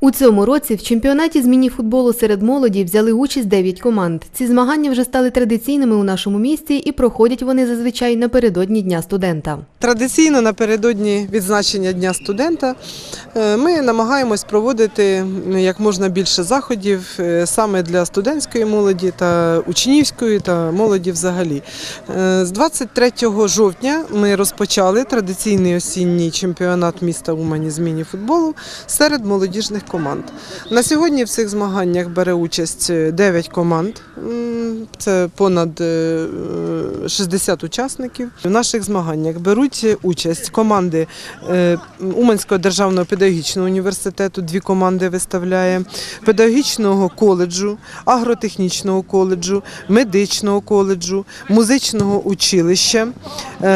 У цьому році в чемпіонаті з мініфутболу серед молоді взяли участь 9 команд. Ці змагання вже стали традиційними у нашому місті і проходять вони зазвичай напередодні Дня студента. Традиційно напередодні відзначення Дня студента е, ми намагаємось проводити як можна більше заходів е, саме для студентської молоді та учнівської та молоді взагалі. Е, З 23 жовтня ми розпочали традиційний осінній чемпіонат міста Умані з міні-футболу серед молодіжних команд. На сьогодні в цих змаганнях бере участь 9 команд. Це понад е, 60 учасників. В наших змаганнях беруть участь команди е, Уманського державного педагогічного університету. Дві команди виставляє, педагогічного коледжу, агротехнічного коледжу, медичного коледжу, музичного училища. е,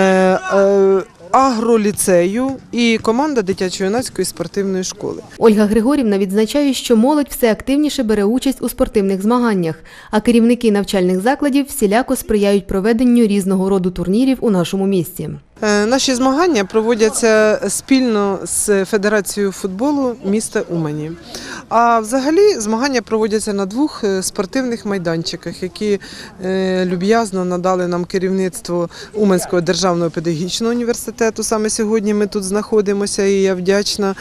е, Агроліцею і команда дитячо-юнацької спортивної школи. Ольга Григорівна відзначає, що молодь все активніше бере участь у спортивних змаганнях, а керівники навчальних закладів всіляко сприяють проведенню різного роду турнірів у нашому місті. Е, Наші змагання проводяться спільно з Федерацією футболу міста Умані. А взагалі змагання проводяться на двох е, спортивних майданчиках, які е, люб'язно надали нам керівництво Уманського державного педагогічного університету. Саме сьогодні ми тут знаходимося, і я вдячна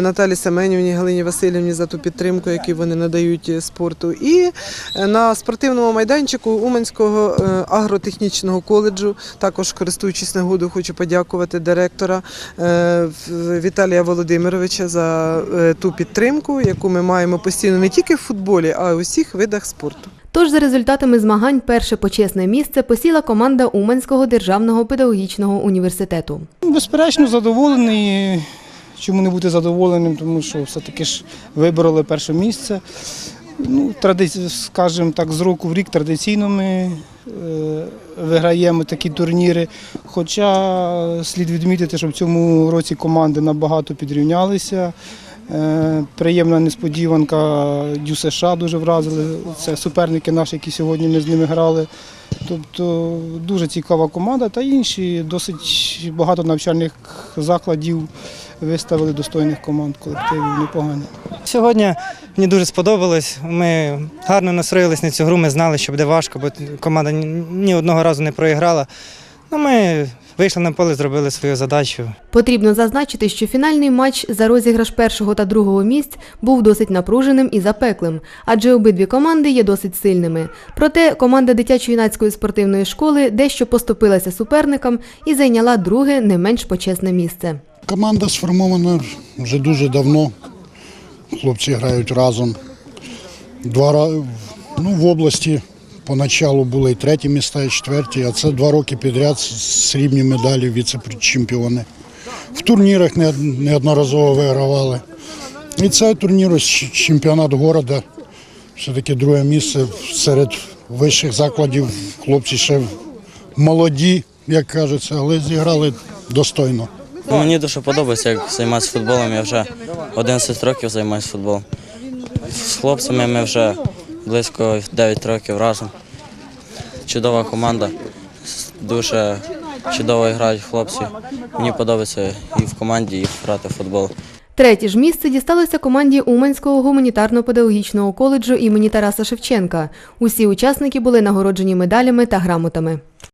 Наталі Семенівні, Галині Васильівні за ту підтримку, яку вони надають спорту. І на спортивному майданчику Уманського агротехнічного коледжу, також користуючись нагодою, хочу подякувати директора е, Віталія Володимировича за е, ту підтримку, яку ми маємо постійно не тільки в футболі, а й у всіх видах спорту. Тож за результатами змагань перше почесне місце посіла команда Уманського державного педагогічного університету. Безперечно, задоволений. Чому не бути задоволеним, тому що все-таки ж вибороли перше місце. Ну, тради... скажімо так, з року в рік традиційно ми е, виграємо такі турніри. Хоча слід відмітити, що в цьому році команди набагато підрівнялися. Е, приємна несподіванка Дю США дуже вразили. Це суперники наші, які сьогодні ми з ними грали. Тобто дуже цікава команда та інші досить багато навчальних закладів виставили достойних команд, колективів непогані. Сьогодні мені дуже сподобалось. Ми гарно настроїлись на цю гру. Ми знали, що буде важко, бо команда ні ні одного разу не проіграла. Ну, ми вийшли на поле, зробили свою задачу. Потрібно зазначити, що фінальний матч за розіграш першого та другого місць був досить напруженим і запеклим, адже обидві команди є досить сильними. Проте команда дитячо-юнацької спортивної школи дещо поступилася суперникам і зайняла друге не менш почесне місце. Команда сформована вже дуже давно. Хлопці грають разом. Два ну, в області поначалу були і треті міста, і четверті, а це два роки підряд срібні медалі, віце-чемпіони. В турнірах неодноразово вигравали. І цей турнір, чемпіонат міста, все-таки друге місце серед вищих закладів. Хлопці ще молоді, як кажеться, але зіграли достойно. Мені дуже подобається, як займатися футболом. Я вже 11 років займаюся футболом. З хлопцями ми вже близько 9 років разом. Чудова команда. Дуже чудово грають хлопці. Мені подобається і в команді, і грати в футбол. Третє ж місце дісталося команді Уманського гуманітарно-педагогічного коледжу імені Тараса Шевченка. Усі учасники були нагороджені медалями та грамотами.